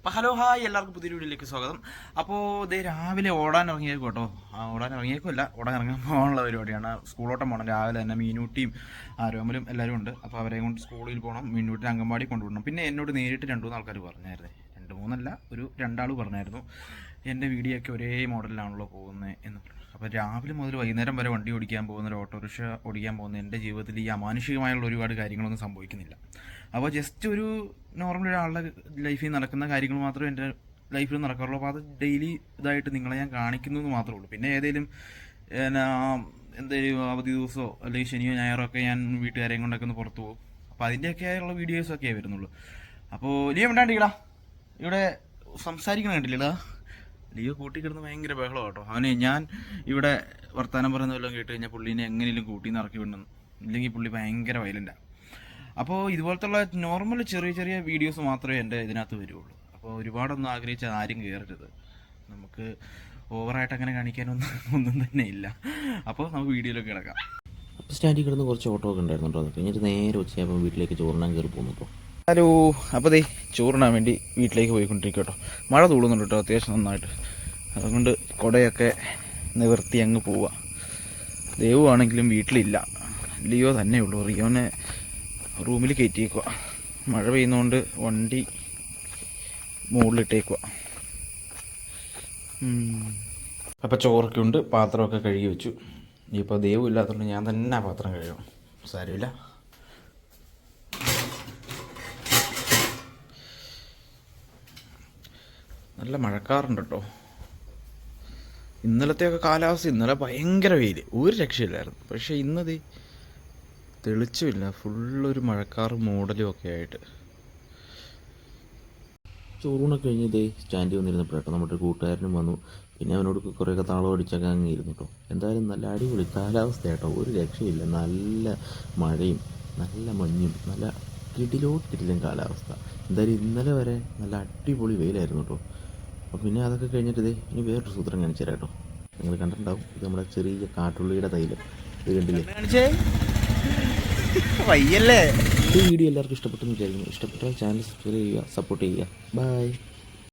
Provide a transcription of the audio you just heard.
അപ്പോൾ hello hi എല്ലാവർക്കും പുതിയ വീഡിയോയിലേക്ക് സ്വാഗതം. അപ്പോൾ ഇത് രാവിലെ ഓടാൻ ഇറങ്ങിയേക്കും കേട്ടോ. ആ ഓടാൻ ഇറങ്ങിയേക്കുമല്ല ഓടാൻ ഇറങ്ങാൻ പോകാനുള്ള പരിപാടിയാണ്. സ്കൂളോട്ടം പോകണം രാവിലെ തന്നെ മീനൂട്ടിയും ആരോമലും എല്ലാവരും ഉണ്ട്. അപ്പോൾ അവരെയും കൊണ്ട് സ്കൂളിൽ പോകണം മീനൂട്ടിനെ അംഗൻവാടി കൊണ്ടുവിടണം. പിന്നെ എന്നോട് നേരിട്ട് രണ്ട് മൂന്ന് ആൾക്കാർ പറഞ്ഞായിരുന്നേ. രണ്ട് മൂന്നല്ല ഒരു രണ്ടാൾ പറഞ്ഞായിരുന്നു. എന്റെ വീഡിയോ ഒക്കെ ഒരേ മോഡലിലാണല്ലോ പോകുന്നത് എന്ന് പറഞ്ഞു. അപ്പോൾ രാവിലെ മുതൽ വൈകുന്നേരം വരെ വണ്ടി ഓടിക്കാൻ പോകുന്ന ഒരു ഓട്ടോറിക്ഷ ഓടിക്കാൻ പോകുന്ന എന്റെ ജീവിതത്തിൽ ഈ അമാനുഷികമായുള്ള ഒരുപാട് കാര്യങ്ങളൊന്നും സംഭവിക്കുന്നില്ല. അപ്പോൾ ജസ്റ്റ് ഒരു നോർമൽ ഒരാളുടെ ലൈഫിൽ നടക്കുന്ന കാര്യങ്ങൾ മാത്രമേ എന്റെ ലൈഫിൽ നടക്കാറുള്ളൂ. അപ്പോൾ അത് ഡെയിലി ഇതായിട്ട് നിങ്ങളെ ഞാൻ കാണിക്കുന്നു എന്ന് മാത്രമേ ഉള്ളൂ. പിന്നെ ഏതെങ്കിലും എന്തെങ്കിലും അവധി ദിവസമോ അല്ലെങ്കിൽ ശനിയോ ഞായറോ ഒക്കെ ഞാൻ വീട്ടുകാരെയും കൊണ്ടൊക്കെ ഒന്ന് പുറത്തു പോകും. അപ്പോൾ അതിന്റെയൊക്കെ ആയുള്ള വീഡിയോസൊക്കെ വരുന്നുള്ളൂ. അപ്പോൾ ലീവ് ഉണ്ടാണ്ടിക്കടാ ഇവിടെ സംസാരിക്കണം കണ്ടില്ലടാ. ലിയോ കൂട്ടി കിടന്ന് ഭയങ്കര ബഹളം കേട്ടോ അവനെ ഞാൻ ഇവിടെ വർത്തമാനം പറയുന്ന വല്ലതും കേട്ട് കഴിഞ്ഞാൽ പുള്ളീനെ എങ്ങനെയും കൂട്ടി നിറക്കി വിടണം. ഇല്ലെങ്കിൽ പുള്ളി ഭയങ്കര വയലന്റാണ് അപ്പോൾ ഇതുപോലത്തുള്ള നോർമൽ ചെറിയ ചെറിയ വീഡിയോസ് മാത്രമേ എന്റെ ഇതിനകത്ത് വരുള്ളൂ അപ്പോൾ ഒരുപാടൊന്നും ആഗ്രഹിച്ച ആരും കയറരുത് നമുക്ക് ഓവറായിട്ട് അങ്ങനെ കാണിക്കാനൊന്നും ഒന്നും തന്നെ ഇല്ല. അപ്പോൾ നമുക്ക് വീഡിയോയിലൊക്കെ കിടക്കാം. അപ്പോൾ സ്റ്റാൻഡിൽ കിടന്ന് കുറച്ച് ഓട്ടോ ഒക്കെ ഉണ്ടായിരുന്നു കേട്ടോ കഴിഞ്ഞിട്ട് നേരെ ഉച്ചയായപ്പോൾ വീട്ടിലേക്ക് ചോറിനാൻ കയറി പോകുന്നു കേട്ടോ ഹലോ അപ്പോൾ ദേ ചോറിനാൻ വേണ്ടി വീട്ടിലേക്ക് പോയിക്കൊണ്ടിരിക്കും കേട്ടോ. മഴ തൂളുന്നുണ്ട് കേട്ടോ അത്യാവശ്യം നന്നായിട്ട്. അതുകൊണ്ട് കുടയൊക്കെ നിവർത്തി അങ്ങ് പോവുക. ദേവുവാണെങ്കിലും വീട്ടിലില്ല. ലിയോ തന്നെ ഉള്ളൂ. റിയോനെ റൂമിൽ കയറ്റിയേക്കുക. മഴ പെയ്യുന്നതുകൊണ്ട് വണ്ടി മുകളിലിട്ടേക്കുക. അപ്പോൾ ചോറൊക്കെ ഉണ്ട് പാത്രമൊക്കെ കഴുകി വെച്ചു. ഇനിയിപ്പോൾ ദൈവം ഇല്ലാത്തതുകൊണ്ട് ഞാൻ തന്നെ പാത്രം കഴുകണം സാരമില്ല. നല്ല മഴക്കാറുണ്ട് കേട്ടോ ഇന്നലത്തെയൊക്കെ കാലാവസ്ഥ ഇന്നലെ ഭയങ്കര വെയിൽ ഒരു രക്ഷയില്ലായിരുന്നു. പക്ഷേ ഇന്നത് തെളിച്ചുമില്ല ഫുള്ളൊരു മഴക്കാർ മൂടലും ഒക്കെ ആയിട്ട്. ചോറൂണൊക്കെ കഴിഞ്ഞ് ഇതേ സ്റ്റാൻഡിൽ വന്നിരുന്നപ്പോഴേട്ടോ നമ്മുടെ കൂട്ടുകാരനും വന്നു. പിന്നെ അവനോട് കുറേയൊക്കെ താളം അടിച്ചൊക്കെ അങ്ങ് ഇരുന്നു കേട്ടോ എന്തായാലും നല്ല അടിപൊളി കാലാവസ്ഥ കേട്ടോ ഒരു രക്ഷയില്ല. നല്ല മഴയും നല്ല മഞ്ഞും നല്ല കിടിലോട്ട് കിടിലും കാലാവസ്ഥ. എന്തായാലും ഇന്നലെ വരെ നല്ല അടിപൊളി വെയിലായിരുന്നു കേട്ടോ അപ്പോൾ പിന്നെ അതൊക്കെ കഴിഞ്ഞിട്ട് ഇതേ ഇനി വേറൊരു സൂത്രം കാണിച്ചു തരാം കേട്ടോ. നിങ്ങൾ കണ്ടിട്ടുണ്ടാവും ഇത് നമ്മുടെ ചെറിയ കാട്ടുള്ളിയുടെ തൈലം. ഇത് കണ്ടില്ലേ? വയ്യല്ലേ? ഈ വീഡിയോ എല്ലാവർക്കും ഇഷ്ടപ്പെട്ടെന്ന് വിചാരിക്കുന്നു. ഇഷ്ടപ്പെട്ടാൽ ചാനൽ സബ്സ്ക്രൈബ് ചെയ്യുക സപ്പോർട്ട് ചെയ്യുക. ബൈ